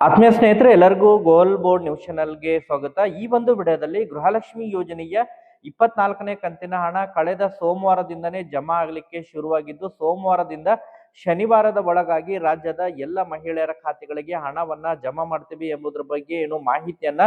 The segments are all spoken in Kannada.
ಆತ್ಮೀಯ ಸ್ನೇಹಿತರೆ, ಎಲ್ಲರಿಗೂ ಗೋಲ್ ಬೋರ್ಡ್ ನ್ಯೂಸ್ ಚಾನಲ್ಗೆ ಸ್ವಾಗತ. ಈ ಒಂದು ವಿಡಿಯೋದಲ್ಲಿ ಗೃಹಲಕ್ಷ್ಮಿ ಯೋಜನೆಯ ಇಪ್ಪತ್ನಾಲ್ಕನೇ ಕಂತಿನ ಹಣ ಕಳೆದ ಸೋಮವಾರದಿಂದನೇ ಜಮಾ ಆಗಲಿಕ್ಕೆ ಶುರುವಾಗಿದ್ದು, ಸೋಮವಾರದಿಂದ ಶನಿವಾರದ ಒಳಗಾಗಿ ರಾಜ್ಯದ ಎಲ್ಲ ಮಹಿಳೆಯರ ಖಾತೆಗಳಿಗೆ ಹಣವನ್ನ ಜಮಾ ಮಾಡ್ತೀವಿ ಎಂಬುದರ ಬಗ್ಗೆ ಏನು ಮಾಹಿತಿಯನ್ನ,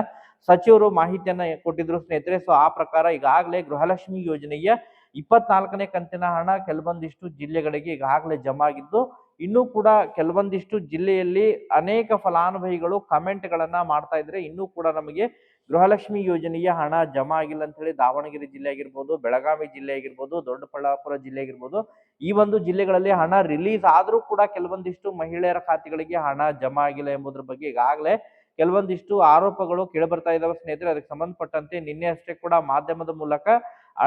ಸಚಿವರು ಮಾಹಿತಿಯನ್ನ ಕೊಟ್ಟಿದ್ರು ಸ್ನೇಹಿತರೆ. ಸೊ, ಆ ಪ್ರಕಾರ ಈಗಾಗಲೇ ಗೃಹಲಕ್ಷ್ಮಿ ಯೋಜನೆಯ ಇಪ್ಪತ್ನಾಲ್ಕನೇ ಕಂತಿನ ಹಣ ಕೆಲವೊಂದಿಷ್ಟು ಜಿಲ್ಲೆಗಳಿಗೆ ಈಗಾಗಲೇ ಜಮಾ ಆಗಿದ್ದು ಇನ್ನೂ ಕೂಡ ಕೆಲವೊಂದಿಷ್ಟು ಜಿಲ್ಲೆಯಲ್ಲಿ ಅನೇಕ ಫಲಾನುಭವಿಗಳು ಕಮೆಂಟ್ಗಳನ್ನು ಮಾಡ್ತಾ ಇದ್ರೆ ಇನ್ನೂ ಕೂಡ ನಮಗೆ ಗೃಹಲಕ್ಷ್ಮಿ ಯೋಜನೆಯ ಹಣ ಜಮಾ ಆಗಿಲ್ಲ ಅಂತ ಹೇಳಿ ದಾವಣಗೆರೆ ಜಿಲ್ಲೆ ಆಗಿರ್ಬೋದು, ಬೆಳಗಾವಿ ಜಿಲ್ಲೆ ಆಗಿರ್ಬೋದು, ದೊಡ್ಡಬಳ್ಳಾಪುರ ಜಿಲ್ಲೆ ಆಗಿರ್ಬೋದು, ಈ ಒಂದು ಜಿಲ್ಲೆಗಳಲ್ಲಿ ಹಣ ರಿಲೀಸ್ ಆದರೂ ಕೂಡ ಕೆಲವೊಂದಿಷ್ಟು ಮಹಿಳೆಯರ ಖಾತೆಗಳಿಗೆ ಹಣ ಜಮಾ ಆಗಿಲ್ಲ ಎಂಬುದ್ರ ಬಗ್ಗೆ ಈಗಾಗಲೇ ಕೆಲವೊಂದಿಷ್ಟು ಆರೋಪಗಳು ಕೇಳಿಬರ್ತಾ ಇದ್ದಾವೆ ಸ್ನೇಹಿತರೆ, ಅದಕ್ಕೆ ಸಂಬಂಧಪಟ್ಟಂತೆ ನಿನ್ನೆ ಅಷ್ಟೇ ಕೂಡ ಮಾಧ್ಯಮದ ಮೂಲಕ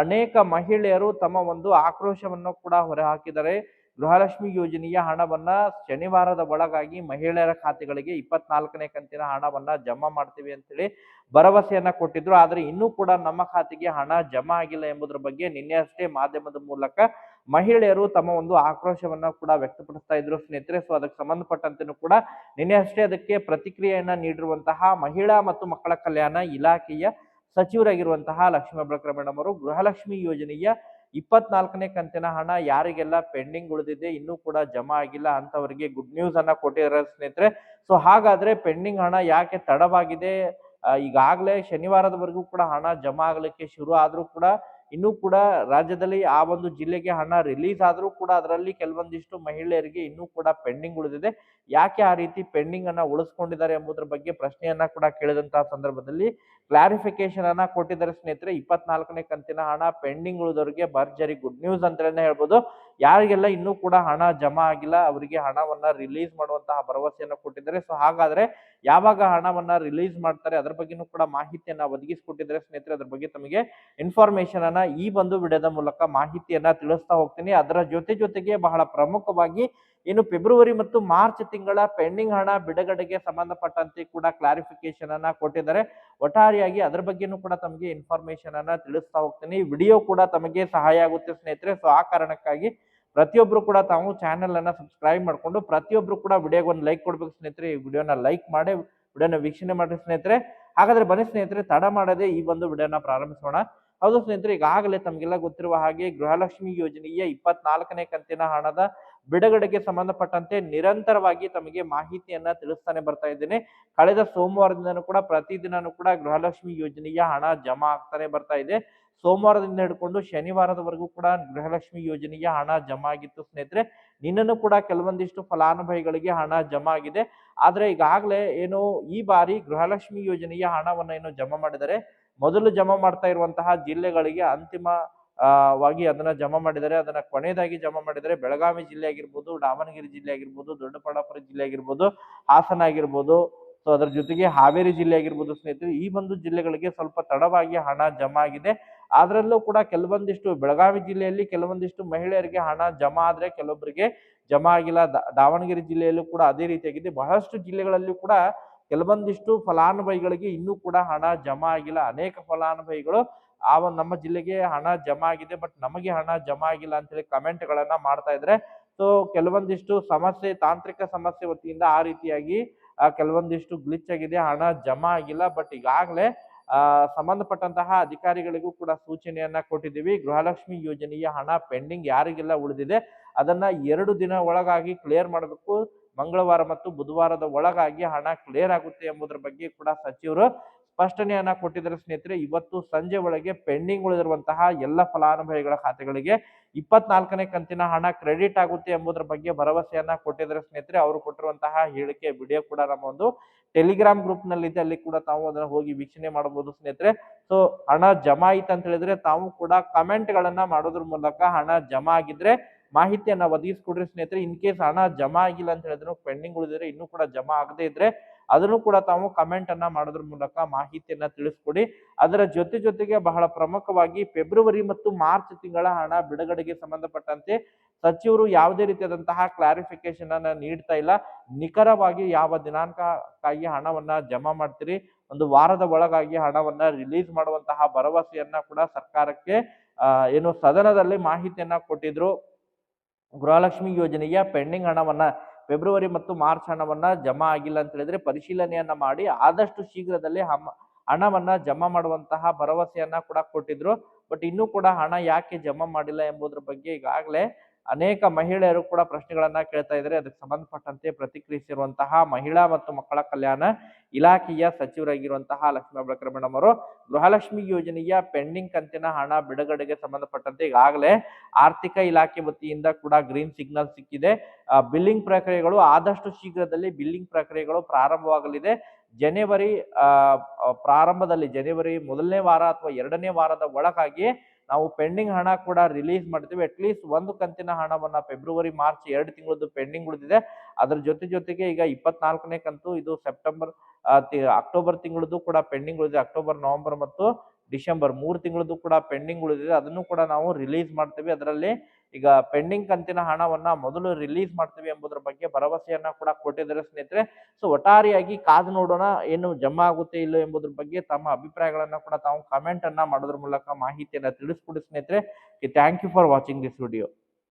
ಅನೇಕ ಮಹಿಳೆಯರು ತಮ್ಮ ಒಂದು ಆಕ್ರೋಶವನ್ನು ಕೂಡ ಹೊರಹಾಕಿದ್ದಾರೆ. ಗೃಹಲಕ್ಷ್ಮಿ ಯೋಜನೆಯ ಹಣವನ್ನ ಶನಿವಾರದ ಒಳಗಾಗಿ ಮಹಿಳೆಯರ ಖಾತೆಗಳಿಗೆ ಇಪ್ಪತ್ನಾಲ್ಕನೇ ಕಂತಿನ ಹಣವನ್ನ ಜಮಾ ಮಾಡ್ತೀವಿ ಅಂತೇಳಿ ಭರವಸೆಯನ್ನ ಕೊಟ್ಟಿದ್ರು. ಆದ್ರೆ ಇನ್ನೂ ಕೂಡ ನಮ್ಮ ಖಾತೆಗೆ ಹಣ ಜಮಾ ಆಗಿಲ್ಲ ಎಂಬುದರ ಬಗ್ಗೆ ನಿನ್ನೆ ಅಷ್ಟೇ ಮಾಧ್ಯಮದ ಮೂಲಕ ಮಹಿಳೆಯರು ತಮ್ಮ ಒಂದು ಆಕ್ರೋಶವನ್ನ ಕೂಡ ವ್ಯಕ್ತಪಡಿಸ್ತಾ ಇದ್ರು ಸ್ನೇಹಿತರೆ. ಸೊ ಅದಕ್ಕೆ ಸಂಬಂಧಪಟ್ಟಂತೆನೂ ಕೂಡ ನಿನ್ನೆ ಅಷ್ಟೇ ಅದಕ್ಕೆ ಪ್ರತಿಕ್ರಿಯೆಯನ್ನ ನೀಡಿರುವಂತಹ ಮಹಿಳಾ ಮತ್ತು ಮಕ್ಕಳ ಕಲ್ಯಾಣ ಇಲಾಖೆಯ ಸಚಿವರಾಗಿರುವಂತಹ ಲಕ್ಷ್ಮೀ ಬಳಕರ ಮೇಡಮ್ ಅವರು ಗೃಹಲಕ್ಷ್ಮಿ ಯೋಜನೆಯ ಇಪ್ಪತ್ನಾಲ್ಕನೇ ಕಂತಿನ ಹಣ ಯಾರಿಗೆಲ್ಲ ಪೆಂಡಿಂಗ್ ಉಳಿದಿದೆ, ಇನ್ನೂ ಕೂಡ ಜಮಾ ಆಗಿಲ್ಲ ಅಂತವರಿಗೆ ಗುಡ್ ನ್ಯೂಸ್ ಅನ್ನ ಕೊಟ್ಟಿದ್ದಾರೆ ಸ್ನೇಹಿತರೆ. ಸೊ ಹಾಗಾದ್ರೆ ಪೆಂಡಿಂಗ್ ಹಣ ಯಾಕೆ ತಡವಾಗಿದೆ? ಈಗಾಗಲೇ ಶನಿವಾರದವರೆಗೂ ಕೂಡ ಹಣ ಜಮಾ ಆಗ್ಲಿಕ್ಕೆ ಶುರು ಆದ್ರೂ ಕೂಡ ಇನ್ನೂ ಕೂಡ ರಾಜ್ಯದಲ್ಲಿ ಆ ಒಂದು ಜಿಲ್ಲೆಗೆ ಹಣ ರಿಲೀಸ್ ಆದರೂ ಕೂಡ ಅದರಲ್ಲಿ ಕೆಲವೊಂದಿಷ್ಟು ಮಹಿಳೆಯರಿಗೆ ಇನ್ನೂ ಕೂಡ ಪೆಂಡಿಂಗ್ ಉಳಿದಿದೆ. ಯಾಕೆ ಆ ರೀತಿ ಪೆಂಡಿಂಗ್ ಅನ್ನ ಉಳಿಸ್ಕೊಂಡಿದ್ದಾರೆ ಎಂಬುದರ ಬಗ್ಗೆ ಪ್ರಶ್ನೆಯನ್ನ ಕೂಡ ಕೇಳಿದಂತಹ ಸಂದರ್ಭದಲ್ಲಿ ಕ್ಲಾರಿಫಿಕೇಶನ್ ಅನ್ನ ಕೊಟ್ಟಿದ್ದಾರೆ ಸ್ನೇಹಿತರೆ. ಇಪ್ಪತ್ನಾಲ್ಕನೇ ಕಂತಿನ ಹಣ ಪೆಂಡಿಂಗ್ ಉಳಿದವರಿಗೆ ಭರ್ಜರಿ ಗುಡ್ ನ್ಯೂಸ್ ಅಂತಲೇ ಹೇಳ್ಬೋದು. ಯಾರಿಗೆಲ್ಲ ಇನ್ನೂ ಕೂಡ ಹಣ ಜಮಾ ಆಗಿಲ್ಲ, ಅವರಿಗೆ ಹಣವನ್ನ ರಿಲೀಸ್ ಮಾಡುವಂತಹ ಭರವಸೆಯನ್ನ ಕೊಟ್ಟಿದ್ದಾರೆ. ಸೊ ಹಾಗಾದ್ರೆ ಯಾವಾಗ ಹಣವನ್ನ ರಿಲೀಸ್ ಮಾಡ್ತಾರೆ, ಅದ್ರ ಬಗ್ಗೆನೂ ಕೂಡ ಮಾಹಿತಿಯನ್ನ ಒದಗಿಸಿಕೊಟ್ಟಿದ್ರೆ ಸ್ನೇಹಿತರೆ. ಅದ್ರ ಬಗ್ಗೆ ತಮಗೆ ಇನ್ಫಾರ್ಮೇಶನ್ ಅನ್ನ ಈ ಒಂದು ವಿಡಿಯೋದ ಮೂಲಕ ಮಾಹಿತಿಯನ್ನ ತಿಳಿಸ್ತಾ ಹೋಗ್ತೀನಿ. ಅದರ ಜೊತೆ ಜೊತೆಗೆ ಬಹಳ ಪ್ರಮುಖವಾಗಿ ಇನ್ನು ಫೆಬ್ರವರಿ ಮತ್ತು ಮಾರ್ಚ್ ತಿಂಗಳ ಪೆಂಡಿಂಗ್ ಹಣ ಬಿಡುಗಡೆಗೆ ಸಂಬಂಧಪಟ್ಟಂತೆ ಕೂಡ ಕ್ಲಾರಿಫಿಕೇಶನ್ ಅನ್ನ ಕೊಟ್ಟಿದ್ದಾರೆ. ಒಟ್ಟಾರೆಯಾಗಿ ಅದ್ರ ಬಗ್ಗೆನೂ ಕೂಡ ತಮಗೆ ಇನ್ಫಾರ್ಮೇಶನ್ ಅನ್ನ ತಿಳಿಸ್ತಾ ಹೋಗ್ತೀನಿ. ವಿಡಿಯೋ ಕೂಡ ತಮಗೆ ಸಹಾಯ ಆಗುತ್ತೆ ಸ್ನೇಹಿತರೆ. ಸೊ ಆ ಕಾರಣಕ್ಕಾಗಿ ಪ್ರತಿಯೊಬ್ರು ಕೂಡ ತಾವು ಚಾನೆಲ್ ಅನ್ನ ಸಬ್ಸ್ಕ್ರೈಬ್ ಮಾಡ್ಕೊಂಡು ಪ್ರತಿಯೊಬ್ರು ಕೂಡ ವಿಡಿಯೋಗೆ ಒಂದು ಲೈಕ್ ಕೊಡ್ಬೇಕು ಸ್ನೇಹಿತರೆ, ಈ ವಿಡಿಯೋನ ಲೈಕ್ ಮಾಡಿ ವಿಡಿಯೋನ ವೀಕ್ಷಣೆ ಮಾಡಿ ಸ್ನೇಹಿತರೆ. ಹಾಗಾದ್ರೆ ಬನ್ನಿ ಸ್ನೇಹಿತರೆ, ತಡ ಮಾಡದೆ ಈ ಒಂದು ವಿಡಿಯೋನ ಪ್ರಾರಂಭಿಸೋಣ. ಹೌದು ಸ್ನೇಹಿತರೆ, ಈಗಾಗಲೇ ತಮಗೆಲ್ಲ ಗೊತ್ತಿರುವ ಹಾಗೆ ಗೃಹಲಕ್ಷ್ಮಿ ಯೋಜನೆಯ ಇಪ್ಪತ್ನಾಲ್ಕನೇ ಕಂತಿನ ಹಣದ ಬಿಡುಗಡೆಗೆ ಸಂಬಂಧಪಟ್ಟಂತೆ ನಿರಂತರವಾಗಿ ತಮಗೆ ಮಾಹಿತಿಯನ್ನ ತಿಳಿಸ್ತಾನೆ ಬರ್ತಾ ಇದ್ದೇನೆ. ಕಳೆದ ಸೋಮವಾರದಿಂದನೂ ಕೂಡ ಪ್ರತಿದಿನನೂ ಕೂಡ ಗೃಹಲಕ್ಷ್ಮಿ ಯೋಜನೆಯ ಹಣ ಜಮಾ ಆಗ್ತಾನೆ ಬರ್ತಾ ಇದೆ. ಸೋಮವಾರದಿಂದ ಹಿಡ್ಕೊಂಡು ಶನಿವಾರದವರೆಗೂ ಕೂಡ ಗೃಹಲಕ್ಷ್ಮಿ ಯೋಜನೆಗೆ ಹಣ ಜಮಾ ಆಗಿತ್ತು ಸ್ನೇಹಿತರೆ. ನಿನ್ನನ್ನು ಕೂಡ ಕೆಲವೊಂದಿಷ್ಟು ಫಲಾನುಭವಿಗಳಿಗೆ ಹಣ ಜಮಾ ಆಗಿದೆ. ಆದ್ರೆ ಈಗಾಗಲೇ ಏನು ಈ ಬಾರಿ ಗೃಹಲಕ್ಷ್ಮಿ ಯೋಜನೆಗೆ ಹಣವನ್ನು ಏನು ಜಮಾ ಮಾಡಿದರೆ ಮೊದಲು ಜಮಾ ಮಾಡ್ತಾ ಇರುವಂತಹ ಜಿಲ್ಲೆಗಳಿಗೆ ಅಂತಿಮ ವಾಗಿ ಅದನ್ನ ಜಮಾ ಮಾಡಿದರೆ ಅದನ್ನ ಕೊನೆಯದಾಗಿ ಜಮಾ ಮಾಡಿದರೆ ಬೆಳಗಾವಿ ಜಿಲ್ಲೆ ಆಗಿರ್ಬೋದು, ದಾವಣಗೆರೆ ಜಿಲ್ಲೆ ಆಗಿರ್ಬೋದು, ದೊಡ್ಡಬಳ್ಳಾಪುರ ಜಿಲ್ಲೆ ಆಗಿರ್ಬೋದು, ಹಾಸನ ಆಗಿರ್ಬೋದು. ಸೊ ಅದರ ಜೊತೆಗೆ ಹಾವೇರಿ ಜಿಲ್ಲೆ ಆಗಿರ್ಬೋದು ಸ್ನೇಹಿತರೆ. ಈ ಒಂದು ಜಿಲ್ಲೆಗಳಿಗೆ ಸ್ವಲ್ಪ ತಡವಾಗಿ ಹಣ ಜಮಾ ಆಗಿದೆ. ಅದರಲ್ಲೂ ಕೂಡ ಕೆಲವೊಂದಿಷ್ಟು ಬೆಳಗಾವಿ ಜಿಲ್ಲೆಯಲ್ಲಿ ಕೆಲವೊಂದಿಷ್ಟು ಮಹಿಳೆಯರಿಗೆ ಹಣ ಜಮಾ ಆದ್ರೆ ಕೆಲವೊಬ್ಬರಿಗೆ ಜಮಾ ಆಗಿಲ್ಲ. ದಾವಣಗೆರೆ ಜಿಲ್ಲೆಯಲ್ಲೂ ಕೂಡ ಅದೇ ರೀತಿಯಾಗಿದೆ. ಬಹಳಷ್ಟು ಜಿಲ್ಲೆಗಳಲ್ಲೂ ಕೂಡ ಕೆಲವೊಂದಿಷ್ಟು ಫಲಾನುಭವಿಗಳಿಗೆ ಇನ್ನೂ ಕೂಡ ಹಣ ಜಮಾ ಆಗಿಲ್ಲ. ಅನೇಕ ಫಲಾನುಭವಿಗಳು ಆ ಒಂದು ನಮ್ಮ ಜಿಲ್ಲೆಗೆ ಹಣ ಜಮಾ ಆಗಿದೆ, ಬಟ್ ನಮಗೆ ಹಣ ಜಮಾ ಆಗಿಲ್ಲ ಅಂತ ಹೇಳಿ ಕಮೆಂಟ್ ಗಳನ್ನ ಮಾಡ್ತಾ ಇದ್ರೆ. ಸೊ, ಕೆಲವೊಂದಿಷ್ಟು ಸಮಸ್ಯೆ, ತಾಂತ್ರಿಕ ಸಮಸ್ಯೆ ವತಿಯಿಂದ ಆ ರೀತಿಯಾಗಿ ಕೆಲವೊಂದಿಷ್ಟು ಗ್ಲಿಚ್ ಆಗಿದೆ. ಹಣ ಜಮಾ ಆಗಿಲ್ಲ, ಬಟ್ ಈಗಾಗಲೇ ಸಂಬಂಧಪಟ್ಟಂತಹ ಅಧಿಕಾರಿಗಳಿಗೂ ಕೂಡ ಸೂಚನೆಯನ್ನ ಕೊಟ್ಟಿದ್ದೀವಿ. ಗೃಹಲಕ್ಷ್ಮಿ ಯೋಜನೆಯ ಹಣ ಪೆಂಡಿಂಗ್ ಯಾರಿಗೆಲ್ಲ ಉಳಿದಿದೆ, ಅದನ್ನ ಎರಡು ದಿನ ಒಳಗಾಗಿ ಕ್ಲಿಯರ್ ಮಾಡಬೇಕು. ಮಂಗಳವಾರ ಮತ್ತು ಬುಧವಾರದ ಒಳಗಾಗಿ ಹಣ ಕ್ಲಿಯರ್ ಆಗುತ್ತೆ ಎಂಬುದರ ಬಗ್ಗೆ ಕೂಡ ಸಚಿವರು ಸ್ಪಷ್ಟನೆಯನ್ನ ಕೊಟ್ಟಿದ್ದಾರೆ ಸ್ನೇಹಿತರೆ, ಇವತ್ತು ಸಂಜೆ ಒಳಗೆ ಪೆಂಡಿಂಗ್ ಉಳಿದಿರುವಂತಹ ಎಲ್ಲ ಫಲಾನುಭವಿಗಳ ಖಾತೆಗಳಿಗೆ ಇಪ್ಪತ್ನಾಲ್ಕನೇ ಕಂತಿನ ಹಣ ಕ್ರೆಡಿಟ್ ಆಗುತ್ತೆ ಎಂಬುದರ ಬಗ್ಗೆ ಭರವಸೆಯನ್ನ ಕೊಟ್ಟಿದ್ದಾರೆ ಸ್ನೇಹಿತರೆ. ಅವರು ಕೊಟ್ಟಿರುವಂತಹ ಹೇಳಿಕೆ ವಿಡಿಯೋ ಕೂಡ ನಮ್ಮ ಒಂದು ಟೆಲಿಗ್ರಾಮ್ ಗ್ರೂಪ್ನಲ್ಲಿ ಇದೆ ಅಲ್ಲಿ ಕೂಡ ತಾವು ಅದನ್ನ ಹೋಗಿ ವೀಕ್ಷಣೆ ಮಾಡಬಹುದು ಸ್ನೇಹಿತರೆ. ಸೊ, ಹಣ ಜಮಾ ಆಯ್ತು ಅಂತ ಹೇಳಿದ್ರೆ ತಾವು ಕೂಡ ಕಮೆಂಟ್ ಗಳನ್ನ ಮಾಡೋದ್ರ ಮೂಲಕ ಹಣ ಜಮಾ ಆಗಿದ್ರೆ ಮಾಹಿತಿಯನ್ನ ಒದಗಿಸ್ಕೊಡ್ರಿ ಸ್ನೇಹಿತರೆ. ಇನ್ ಕೇಸ್ ಹಣ ಜಮಾ ಆಗಿಲ್ಲ ಅಂತ ಹೇಳಿದ್ರು, ಪೆಂಡಿಂಗ್ ಉಳಿದಿದ್ರೆ ಇನ್ನೂ ಕೂಡ ಜಮಾ ಆಗದೇ ಇದ್ರೆ ಅದನ್ನು ಕೂಡ ತಾವು ಕಮೆಂಟ್ ಅನ್ನ ಮಾಡೋದ್ರ ಮೂಲಕ ಮಾಹಿತಿಯನ್ನ ತಿಳಿಸ್ಕೊಡಿ. ಅದರ ಜೊತೆ ಜೊತೆಗೆ ಬಹಳ ಪ್ರಮುಖವಾಗಿ ಫೆಬ್ರವರಿ ಮತ್ತು ಮಾರ್ಚ್ ತಿಂಗಳ ಹಣ ಬಿಡುಗಡೆಗೆ ಸಂಬಂಧಪಟ್ಟಂತೆ ಸಚಿವರು ಯಾವುದೇ ರೀತಿಯಾದಂತಹ ಕ್ಲಾರಿಫಿಕೇಶನ್ ಅನ್ನ ನೀಡ್ತಾ ಇಲ್ಲ. ನಿಖರವಾಗಿ ಯಾವ ದಿನಾಂಕಕ್ಕಾಗಿ ಹಣವನ್ನ ಜಮಾ ಮಾಡ್ತೀರಿ, ಒಂದು ವಾರದ ಒಳಗಾಗಿ ಹಣವನ್ನ ರಿಲೀಸ್ ಮಾಡುವಂತಹ ಭರವಸೆಯನ್ನ ಕೂಡ ಸರ್ಕಾರಕ್ಕೆ ಏನು ಸದನದಲ್ಲಿ ಮಾಹಿತಿಯನ್ನ ಕೊಟ್ಟಿದ್ರು. ಗೃಹಲಕ್ಷ್ಮಿ ಯೋಜನೆಯ ಪೆಂಡಿಂಗ್ ಹಣವನ್ನ ಫೆಬ್ರವರಿ ಮತ್ತು ಮಾರ್ಚ್ ಹಣವನ್ನ ಜಮಾ ಆಗಿಲ್ಲ ಅಂತ ಹೇಳಿದ್ರೆ ಪರಿಶೀಲನೆಯನ್ನ ಮಾಡಿ ಆದಷ್ಟು ಶೀಘ್ರದಲ್ಲಿ ಹಣವನ್ನ ಜಮಾ ಮಾಡುವಂತಹ ಭರವಸೆಯನ್ನ ಕೂಡ ಕೊಟ್ಟಿದ್ರು. ಬಟ್ ಇನ್ನೂ ಕೂಡ ಹಣ ಯಾಕೆ ಜಮಾ ಮಾಡಿಲ್ಲ ಎಂಬುದ್ರ ಬಗ್ಗೆ ಈಗಾಗಲೇ ಅನೇಕ ಮಹಿಳೆಯರು ಕೂಡ ಪ್ರಶ್ನೆಗಳನ್ನ ಕೇಳ್ತಾ ಇದ್ದಾರೆ. ಅದಕ್ಕೆ ಸಂಬಂಧಪಟ್ಟಂತೆ ಪ್ರತಿಕ್ರಿಯಿಸಿರುವಂತಹ ಮಹಿಳಾ ಮತ್ತು ಮಕ್ಕಳ ಕಲ್ಯಾಣ ಇಲಾಖೆಯ ಸಚಿವರಾಗಿರುವಂತಹ ಲಕ್ಷ್ಮೀ ಹೆಬ್ಬಾಳ್ಕರ್ ಮೇಡಮ್ ಅವರು, ಗೃಹಲಕ್ಷ್ಮಿ ಯೋಜನೆಯ ಪೆಂಡಿಂಗ್ ಕಂತಿನ ಹಣ ಬಿಡುಗಡೆಗೆ ಸಂಬಂಧಪಟ್ಟಂತೆ ಈಗಾಗಲೇ ಆರ್ಥಿಕ ಇಲಾಖೆ ವತಿಯಿಂದ ಕೂಡ ಗ್ರೀನ್ ಸಿಗ್ನಲ್ ಸಿಕ್ಕಿದೆ. ಬಿಲ್ಲಿಂಗ್ ಪ್ರಕ್ರಿಯೆಗಳು ಆದಷ್ಟು ಶೀಘ್ರದಲ್ಲಿ ಬಿಲ್ಲಿಂಗ್ ಪ್ರಕ್ರಿಯೆಗಳು ಪ್ರಾರಂಭವಾಗಲಿದೆ. ಜನವರಿ ಪ್ರಾರಂಭದಲ್ಲಿ ಜನವರಿ ಮೊದಲನೇ ವಾರ ಅಥವಾ ಎರಡನೇ ವಾರದ ಒಳಗಾಗಿ ನಾವು ಪೆಂಡಿಂಗ್ ಹಣ ಕೂಡ ರಿಲೀಸ್ ಮಾಡ್ತೀವಿ. ಅಟ್ಲೀಸ್ಟ್ ಒಂದು ಕಂತಿನ ಹಣವನ್ನ ಫೆಬ್ರವರಿ ಮಾರ್ಚ್ ಎರಡು ತಿಂಗಳದ್ದು ಪೆಂಡಿಂಗ್ ಉಳಿದಿದೆ. ಅದ್ರ ಜೊತೆ ಜೊತೆಗೆ ಈಗ ಇಪ್ಪತ್ನಾಲ್ಕನೇ ಕಂತು ಇದು ಸೆಪ್ಟೆಂಬರ್ ಅಕ್ಟೋಬರ್ ತಿಂಗಳದ್ದು ಕೂಡ ಪೆಂಡಿಂಗ್ ಉಳಿದಿದೆ. ಅಕ್ಟೋಬರ್ ನವೆಂಬರ್ ಮತ್ತು ಡಿಸೆಂಬರ್ ಮೂರು ತಿಂಗಳದ್ದು ಕೂಡ ಪೆಂಡಿಂಗ್ ಉಳಿದಿದೆ. ಅದನ್ನು ಕೂಡ ನಾವು ರಿಲೀಸ್ ಮಾಡ್ತೀವಿ. ಅದರಲ್ಲಿ ಈಗ ಪೆಂಡಿಂಗ್ ಕಂತಿನ ಹಣವನ್ನ ಮೊದಲು ರಿಲೀಸ್ ಮಾಡ್ತೀವಿ ಎಂಬುದರ ಬಗ್ಗೆ ಭರವಸೆಯನ್ನ ಕೂಡ ಕೊಟ್ಟಿದ್ದಾರೆ ಸ್ನೇಹಿತರೆ. ಸೊ, ಒಟ್ಟಾರೆಯಾಗಿ ಕಾದು ನೋಡೋಣ, ಏನು ಜಮಾ ಆಗುತ್ತೆ ಇಲ್ಲೋ ಎಂಬುದ್ರ ಬಗ್ಗೆ ತಮ್ಮ ಅಭಿಪ್ರಾಯಗಳನ್ನ ಕೂಡ ತಾವು ಕಮೆಂಟ್ ಅನ್ನ ಮಾಡೋದ್ರ ಮೂಲಕ ಮಾಹಿತಿಯನ್ನ ತಿಳಿಸ್ಕೊಡಿ ಸ್ನೇಹಿತರೆ. Thank you for watching this video